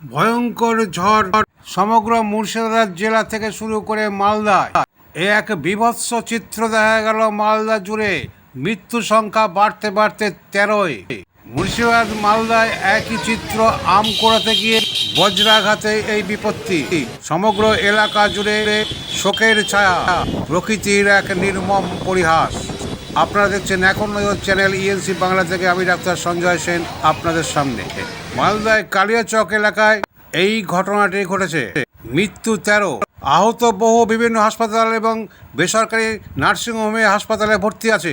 ভয়ঙ্কর ঝড় সমগ্র মুর্শিদাবাদ জেলা থেকে শুরু করে মালদা। এ এক বিভৎস চিত্র দেখা গেল মালদা জুড়ে। মৃত্যু সংখ্যা বাড়তে বাড়তে তেরোয় মুর্শিদাবাদ, মালদায় একই চিত্র আম কোড়াতে গিয়ে বজ্রাঘাতে এই বিপত্তি। সমগ্র এলাকা জুড়ে শোকের ছায়া, প্রকৃতির এক নির্মম পরিহাস। আপনারা দেখছেন এখন চ্যানেল ইএনসি বাংলা থেকে আমি ডাক্তার সঞ্জয় সেন আপনাদের সামনে। মালদায় কালিয়াচক এলাকায় এই ঘটনাটি ঘটেছে। মৃত্যু তেরো। আহত বহু বিভিন্ন হাসপাতাল এবং বেসরকারি নার্সিংহোমে হাসপাতালে ভর্তি আছে।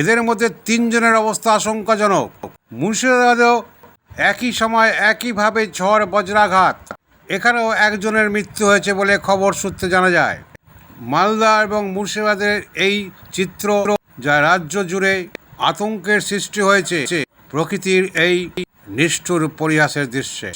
এদের মধ্যে তিনজনের অবস্থা আশঙ্কাজনক। মুর্শিদাবাদেও একই সময় একইভাবে ঝড়, বজ্রাঘাত। এখানেও একজনের মৃত্যু হয়েছে বলে খবর সূত্রে জানা যায়। মালদা এবং মুর্শিদাবাদের এই চিত্র যা রাজ্য জুড়ে আতঙ্কের সৃষ্টি হয়েছে প্রকৃতির এই নিষ্ঠুর পরিহাসের দৃশ্যে।